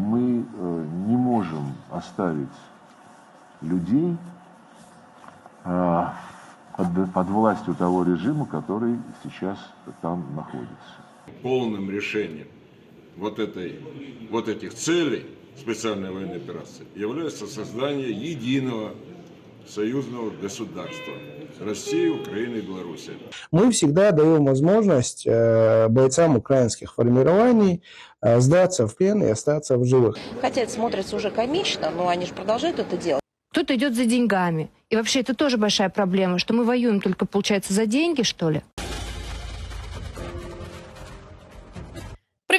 Мы э, не можем оставить людей э, под, властью того режима, который сейчас там находится. полным решением вот, этой, вот этих целей специальной военной операции является создание единого союзного государства России, Украины и Беларуси. мы всегда даем возможность э, бойцам украинских формирований э, сдаться в плен и остаться в живых. Хотя это смотрится уже комично, но они же продолжают это делать. Кто-то идет за деньгами. И вообще это тоже большая проблема, что мы воюем только, получается, за деньги, что ли?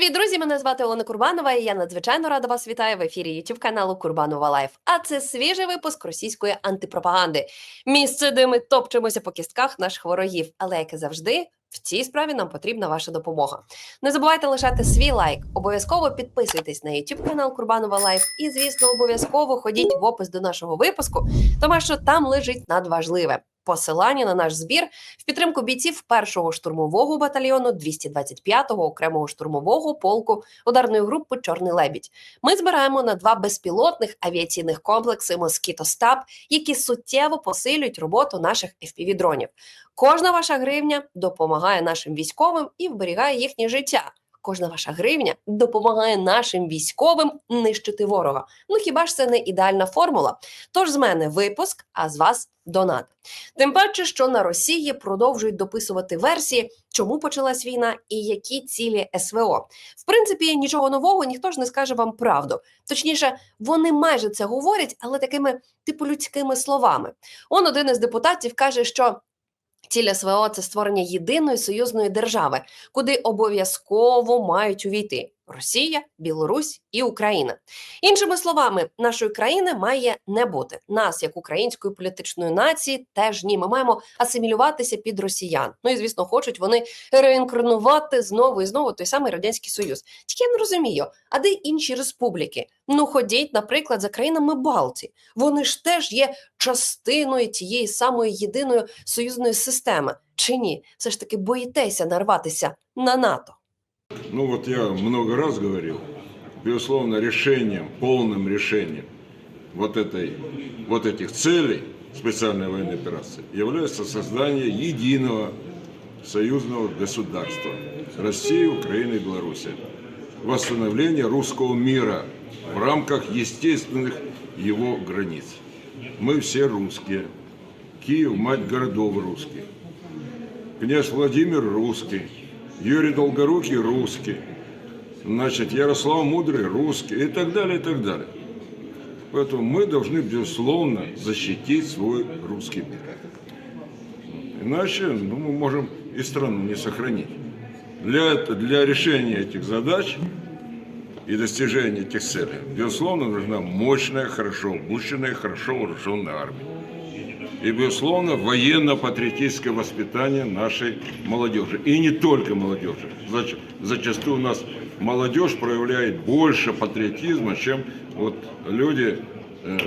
Привіт, друзі! Мене звати Олена Курбанова, і я надзвичайно рада вас вітаю в ефірі YouTube каналу Курбанова Лайф. А це свіжий випуск російської антипропаганди. Місце, де ми топчемося по кістках наших ворогів. Але як і завжди, в цій справі нам потрібна ваша допомога. Не забувайте лишати свій лайк. Обов'язково підписуйтесь на YouTube канал Курбанова Лайф. І, звісно, обов'язково ходіть в опис до нашого випуску, тому що там лежить надважливе. Посилання на наш збір в підтримку бійців першого штурмового батальйону 225-го окремого штурмового полку ударної групи Чорний лебідь. Ми збираємо на два безпілотних авіаційних комплекси Москіто Стаб, які суттєво посилюють роботу наших fpv дронів. Кожна ваша гривня допомагає нашим військовим і вберігає їхнє життя. Кожна ваша гривня допомагає нашим військовим нищити ворога. Ну хіба ж це не ідеальна формула? Тож з мене випуск, а з вас донат. Тим паче, що на Росії продовжують дописувати версії, чому почалась війна і які цілі СВО. В принципі, нічого нового ніхто ж не скаже вам правду. Точніше, вони майже це говорять, але такими типу людськими словами. Он один із депутатів каже, що. Ціль СВО це створення єдиної союзної держави, куди обов'язково мають увійти Росія, Білорусь і Україна. Іншими словами, нашої країни має не бути. Нас, як української політичної нації, теж ні. Ми маємо асимілюватися під росіян. Ну і звісно, хочуть вони реінкарнувати знову і знову той самий радянський союз. Тільки я не розумію, а де інші республіки? Ну ходіть, наприклад, за країнами Балтії. Вони ж теж є частиною тієї самої єдиної союзної системи. Чи ні? Все ж таки боїтеся нарватися на НАТО. Ну вот я много раз говорил, безусловно, решением, полным решением вот, этой, вот этих целей специальной военной операции является создание единого союзного государства России, Украины и Беларуси. Восстановление русского мира в рамках естественных его границ. Мы все русские. Киев – мать городов русских. Князь Владимир русский. Юрий Долгорукий русский. Значит, Ярослав Мудрый русский и так далее, и так далее. Поэтому мы должны, безусловно, защитить свой русский мир. Иначе ну, мы можем и страну не сохранить. Для, для решения этих задач и достижения этих целей, безусловно, нужна мощная, хорошо обученная, хорошо вооруженная армия. И, безусловно, военно-патриотическое воспитание нашей молодежи. И не только молодежи. Зач- Зачастую у нас молодежь проявляет больше патриотизма, чем вот люди э,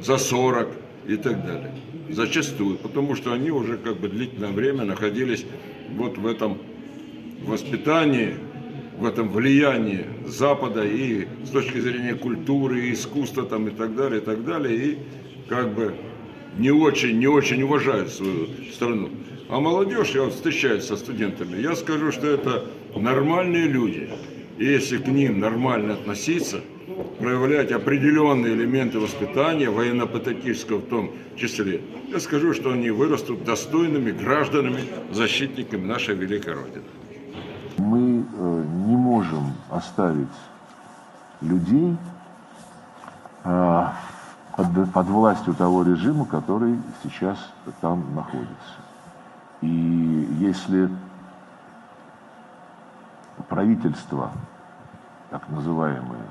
за 40 и так далее. Зачастую, потому что они уже как бы длительное время находились вот в этом воспитании, в этом влиянии Запада и с точки зрения культуры, и искусства там и так далее, и так далее, и как бы не очень, не очень уважают свою страну. А молодежь, я вот встречаюсь со студентами, я скажу, что это нормальные люди. И если к ним нормально относиться, проявлять определенные элементы воспитания, военно-патриотического в том числе, я скажу, что они вырастут достойными гражданами, защитниками нашей великой Родины. Мы э, не можем оставить людей э, под, под властью того режима, который сейчас там находится. И если правительство, так называемое,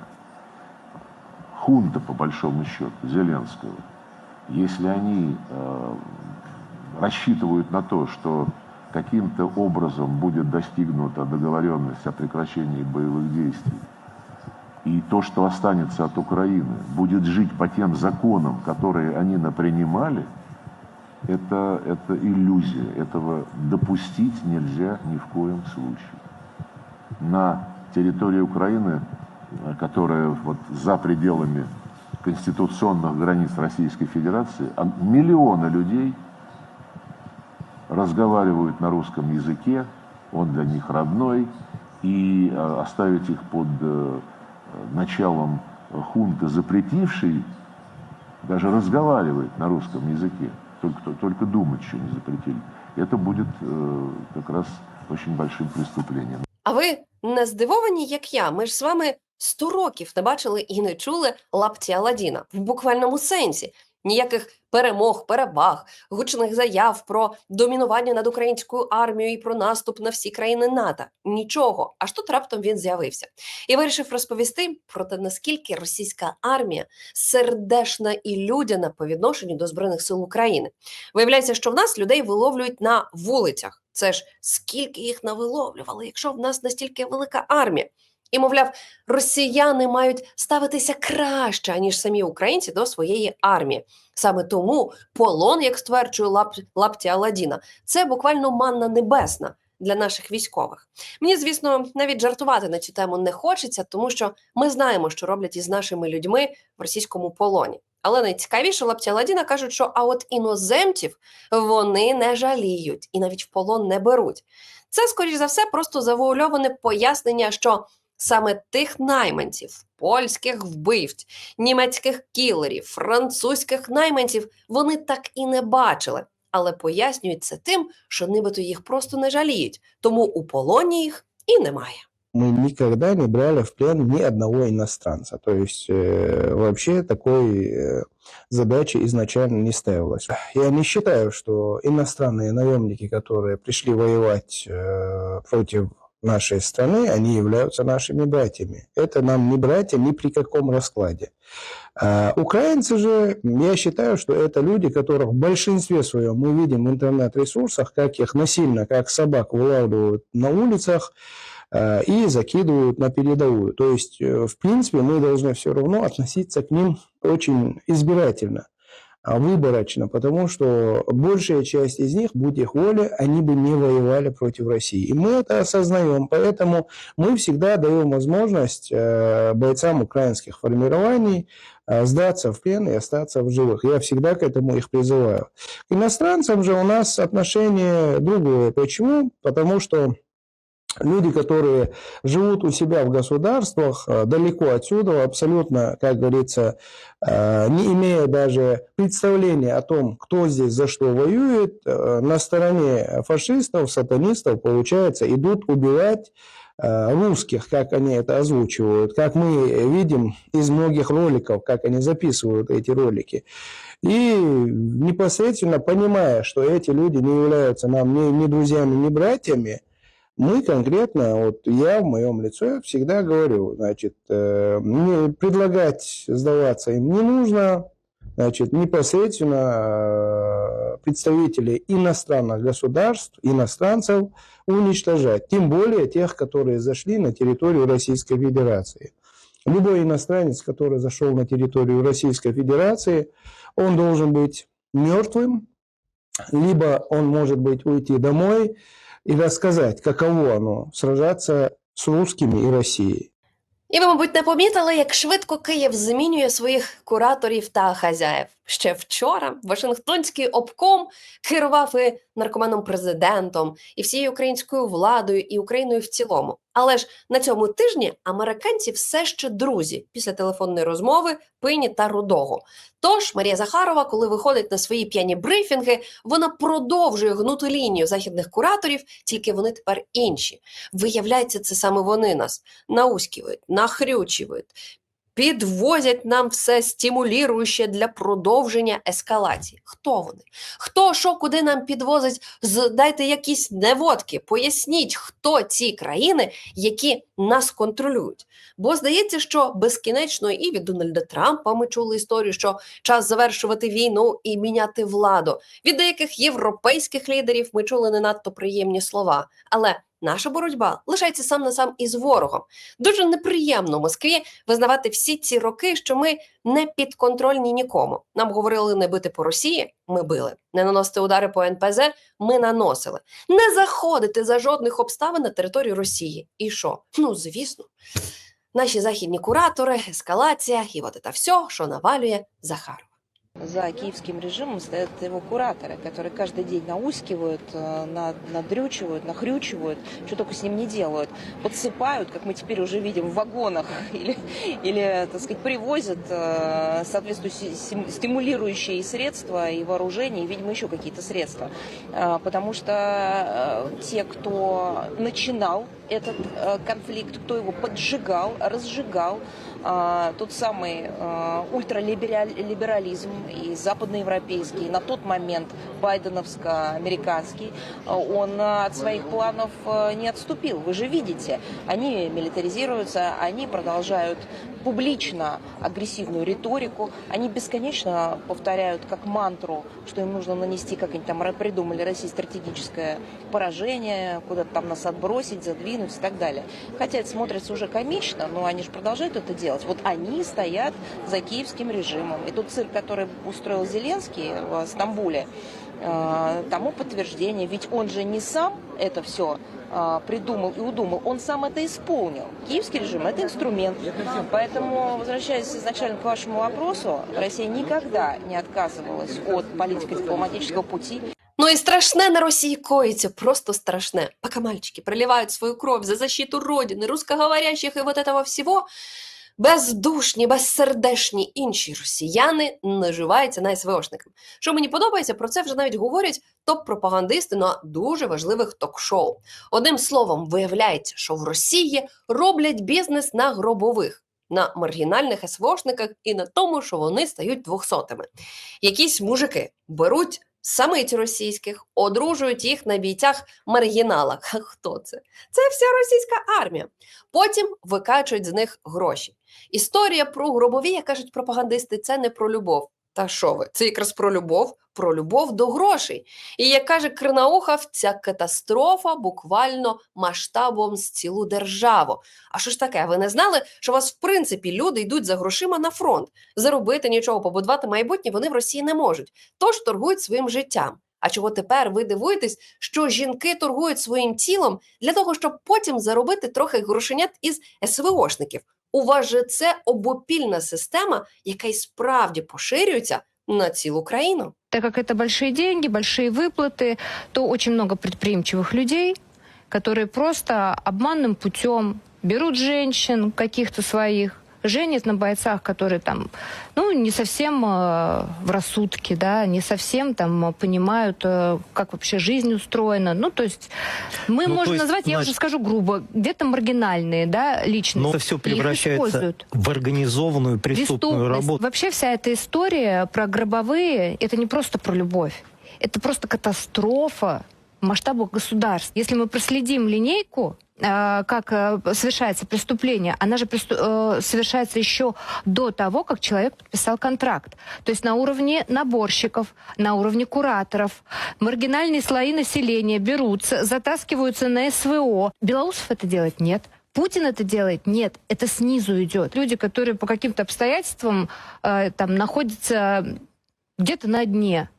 хунта, по большому счету, Зеленского, если они э, рассчитывают на то, что каким-то образом будет достигнута договоренность о прекращении боевых действий, и то, что останется от Украины, будет жить по тем законам, которые они напринимали, это, это иллюзия. Этого допустить нельзя ни в коем случае. На территории Украины э, которая вот за пределами конституционных границ Российской Федерации, а миллионы людей разговаривают на русском языке, он для них родной, и э, оставить их под э, началом хунты, запретившей даже разговаривать на русском языке, только, только думать еще не запретили, это будет э, как раз очень большим преступлением. А ви не здивовані, як я? Ми ж з вами 100 років не бачили і не чули лапті Аладдіна в буквальному сенсі. Ніяких перемог, переваг, гучних заяв про домінування над українською армією і про наступ на всі країни НАТО. Нічого. Аж тут раптом він з'явився і вирішив розповісти про те, наскільки російська армія сердешна і людяна по відношенню до збройних сил України. Виявляється, що в нас людей виловлюють на вулицях. Це ж скільки їх навиловлювали, якщо в нас настільки велика армія. І, мовляв, росіяни мають ставитися краще, ніж самі українці до своєї армії. Саме тому полон, як стверджує лап, лапті Аладдіна, це буквально манна небесна для наших військових. Мені, звісно, навіть жартувати на цю тему не хочеться, тому що ми знаємо, що роблять із нашими людьми в російському полоні. Але найцікавіше лапті Аладдіна кажуть, що а от іноземців вони не жаліють і навіть в полон не беруть. Це, скоріш за все, просто завуальоване пояснення, що саме тих найманців, польських вбивць, німецьких кілерів, французьких найманців вони так і не бачили, але пояснюють це тим, що нібито їх просто не жаліють, тому у полоні їх і немає. Мы никогда не брали в плен ни одного иностранца. То есть э, вообще такой э, задачи изначально не ставилось. Я не считаю, что иностранные наемники, которые пришли воевать э, против нашей страны, они являются нашими братьями. Это нам не братья ни при каком раскладе. А украинцы же, я считаю, что это люди, которых в большинстве своем мы видим в интернет-ресурсах, как их насильно, как собак вылавливают на улицах, э, и закидывают на передовую. То есть, э, в принципе, мы должны все равно относиться к ним очень избирательно, а, выборочно, потому что большая часть из них, будь их воля, они бы не воевали против России. И мы это осознаем, поэтому мы всегда даем возможность э, бойцам украинских формирований э, сдаться в плен и остаться в живых. Я всегда к этому их призываю. К иностранцам же у нас отношение другое. Почему? Потому что люди, которые живут у себя в государствах, э, далеко отсюда, абсолютно, как говорится, э, не имея даже представления о том, кто здесь за что воюет, э, на стороне фашистов, сатанистов, получается, идут убивать русских, как они это озвучивают, как мы видим из многих роликов, как они записывают эти ролики. И непосредственно понимая, что эти люди не являются нам ни, ни друзьями, ни братьями, мы конкретно, вот я в моем лице всегда говорю, значит, э, предлагать сдаваться им не нужно, значит, непосредственно э, представителей иностранных государств, иностранцев уничтожать, тем более тех, которые зашли на территорию Российской Федерации. Любой иностранец, который зашел на территорию Российской Федерации, он должен быть мертвым, либо он может быть уйти домой и рассказать, каково оно сражаться с русскими и Россией. І ви, мабуть, не помітили, як швидко Київ змінює своїх кураторів та хазяїв. Ще вчора Вашингтонський обком керував і наркоманом президентом, і всією українською владою, і Україною в цілому. Але ж на цьому тижні американці все ще друзі після телефонної розмови пині та рудого. Тож Марія Захарова, коли виходить на свої п'яні брифінги, вона продовжує гнути лінію західних кураторів, тільки вони тепер інші. Виявляється, це саме вони нас науськивають, нахрючують, підвозять нам все стимулююче для продовження ескалації. Хто вони? Хто що куди нам підвозить? Дайте якісь неводки, поясніть, хто ці країни, які нас контролюють. Бо здається, що безкінечно і від Дональда Трампа ми чули історію, що час завершувати війну і міняти владу. Від деяких європейських лідерів ми чули не надто приємні слова. Але наша боротьба лишається сам на сам із ворогом. Дуже неприємно Москві визнавати всі ці роки, що ми не підконтрольні нікому. Нам говорили не бити по Росії, ми били, не наносити удари по НПЗ, ми наносили, не заходити за жодних обставин на територію Росії. І що? Ну звісно. Наші західні куратори, ескалація і от це все, що навалює Захарова. За киевским режимом стоят его кураторы, которые каждый день наускивают, э, на- надрючивают, нахрючивают, что только с ним не делают. Подсыпают, как мы теперь уже видим, в вагонах или, или так сказать, привозят э, соответствующие сим- стимулирующие средства и вооружение, и, видимо, еще какие-то средства. Э, Потому что э, те, кто начинал этот э, конфликт, кто его поджигал, разжигал, а, тот самый а, ультралиберализм и западноевропейский, на тот момент байденовско-американский, а, он а, от своих планов а, не отступил. Вы же видите, они милитаризируются, они продолжают публично агрессивную риторику, они бесконечно повторяют как мантру, что им нужно нанести, как они там придумали, России стратегическое поражение, куда-то там нас отбросить, задвинуть и так далее. Хотя это смотрится уже комично, но они же продолжают это делать. Вот они стоят за киевским режимом. И тот цирк, который устроил Зеленский в Стамбуле, э, тому подтверждение. Ведь он же не сам это все придумал и удумал, он сам это исполнил. Киевский режим – это инструмент. Поэтому, возвращаясь изначально к вашему вопросу, Россия никогда не отказывалась от политико-дипломатического пути. Ну і страшне на Росії коїться, просто страшне. Пока мальчики проливают свою кровь за защиту Родины, русскоговорящих и вот этого всего, бездушні, безсердешні інші росіяни наживаються на СВОшникам. Що мені подобається, про це вже навіть говорять топ-пропагандисти на дуже важливих ток-шоу. Одним словом, виявляється, що в Росії роблять бізнес на гробових. На маргінальних СВОшниках і на тому, що вони стають двохсотими. Якісь мужики беруть самиць російських, одружують їх на бійцях-маргіналах. А хто це? Це вся російська армія. Потім викачують з них гроші. Історія про гробові, як кажуть пропагандисти, це не про любов. Та що ви? Це якраз про любов, про любов до грошей. І як каже Крнаухов, ця катастрофа буквально масштабом з цілу державу. А що ж таке? Ви не знали, що у вас в принципі люди йдуть за грошима на фронт? Заробити нічого, побудувати майбутнє вони в Росії не можуть, тож торгують своїм життям. А чого тепер ви дивуєтесь, що жінки торгують своїм тілом для того, щоб потім заробити трохи грошенят із СВОшників? У вас же це обопільна система, яка й справді поширюється на цілу країну. Так как это большие деньги, большие выплаты, то очень много предприимчивых людей, которые просто обманным путем берут женщин каких-то своих, женят на бойцах, которые там, ну, не совсем э, в рассудке, да, не совсем там э, понимают, э, как вообще жизнь устроена. Ну, то есть мы Ну, то можем есть, назвать, я уже значит- скажу грубо, где-то маргинальные, да, личности. Но это все И их превращается используют. в организованную преступную Преступность. работу. Вообще вся эта история про гробовые, это не просто про любовь. Это просто катастрофа масштаба государств. Если мы проследим линейку, э, как э, совершается преступление, она же э, совершается еще до того, как человек подписал контракт. То есть на уровне наборщиков, на уровне кураторов, маргинальные слои населения берутся, затаскиваются на СВО. Белоусов это делать нет. Путин это делает? Нет, это снизу идет. Люди, которые по каким-то обстоятельствам э, там находятся где-то на дне.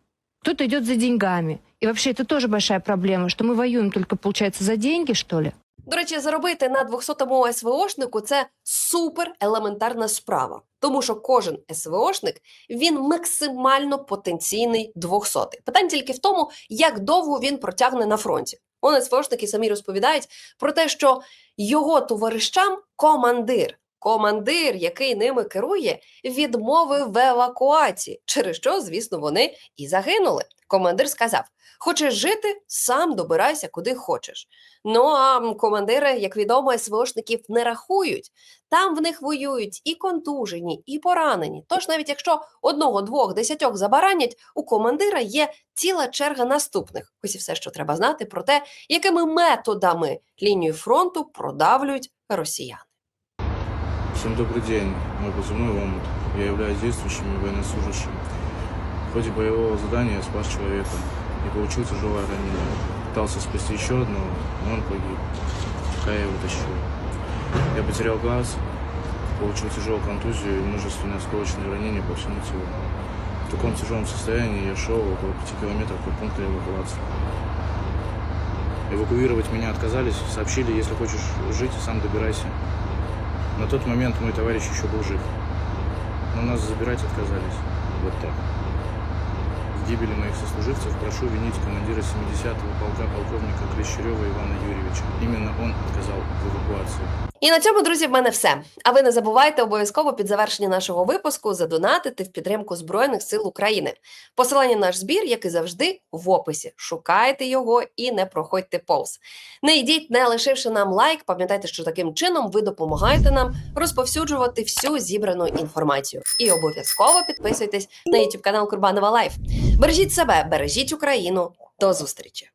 Кто-то идет за деньгами. И вообще это тоже большая проблема, что мы воюем только, получается, за деньги, что ли? До речі, заробити на 200-му СВОшнику це супер елементарна справа, тому що кожен СВОшник він максимально потенційний 200 Питання тільки в тому, як довго він протягне на фронті. Вони СВОшники самі розповідають про те, що його товаришам командир. Командир, який ними керує, відмовив в евакуації, через що, звісно, вони і загинули. Командир сказав: Хочеш жити, сам добирайся куди хочеш. Ну а командири, як відомо, СВОшників не рахують. Там в них воюють і контужені, і поранені. Тож, навіть якщо одного, двох, десятьох забаранять, у командира є ціла черга наступних. Ось і все, що треба знати про те, якими методами лінію фронту продавлюють росіяни. Всем добрый день. Мой позывной Омут. Я являюсь действующим военнослужащим. В ходе боевого задания я спас человека и получил тяжелое ранение. Пытался спасти еще одного, но он погиб, пока я его тащил. Я потерял глаз, получил тяжелую контузию и множественные осколочные ранения по всему телу. В таком тяжелом состоянии я шел около пяти километров от пункта эвакуации. Эвакуировать меня отказались, сообщили, если хочешь жить, сам добирайся. На тот момент мой товарищ еще был жив. Но нас забирать отказались. Вот так. В гибели моих сослуживцев прошу винить командира 70-го полка полковника Клещерева Ивана Юрьевича. Именно он отказал в эвакуации. І на цьому, друзі, в мене все. А ви не забувайте обов'язково під завершення нашого випуску задонатити в підтримку Збройних сил України. Посилання на наш збір, як і завжди, в описі. Шукайте його і не проходьте повз. Не йдіть, не лишивши нам лайк. Пам'ятайте, що таким чином ви допомагаєте нам розповсюджувати всю зібрану інформацію. І обов'язково підписуйтесь на YouTube канал Курбанова Лайф. Бережіть себе, бережіть Україну. До зустрічі!